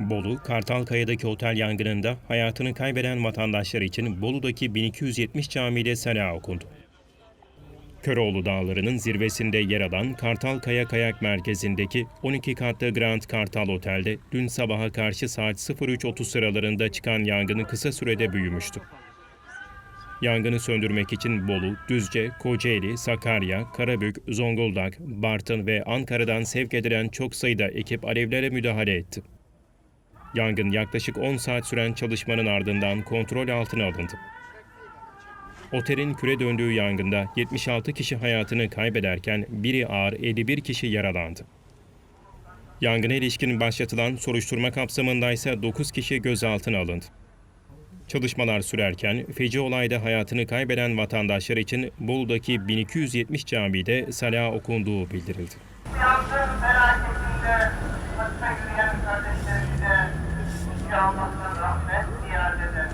Bolu, Kartalkaya'daki otel yangınında hayatını kaybeden vatandaşlar için Bolu'daki 1270 camide sala okundu. Köroğlu Dağları'nın zirvesinde yer alan Kartalkaya Kayak Merkezi'ndeki 12 katlı Grand Kartal Otel'de dün sabaha karşı saat 03.30 sıralarında çıkan yangını kısa sürede büyümüştü. Yangını söndürmek için Bolu, Düzce, Kocaeli, Sakarya, Karabük, Zonguldak, Bartın ve Ankara'dan sevk edilen çok sayıda ekip alevlere müdahale etti. Yangın yaklaşık 10 saat süren çalışmanın ardından kontrol altına alındı. Otelin küre döndüğü yangında 76 kişi hayatını kaybederken biri ağır 51 kişi yaralandı. Yangına ilişkin başlatılan soruşturma kapsamında ise 9 kişi gözaltına alındı. Çalışmalar sürerken feci olayda hayatını kaybeden vatandaşlar için Bolu'daki 1270 camide sala okunduğu bildirildi kardeşlerimize Yüce Allah'tan rahmet diyar eder.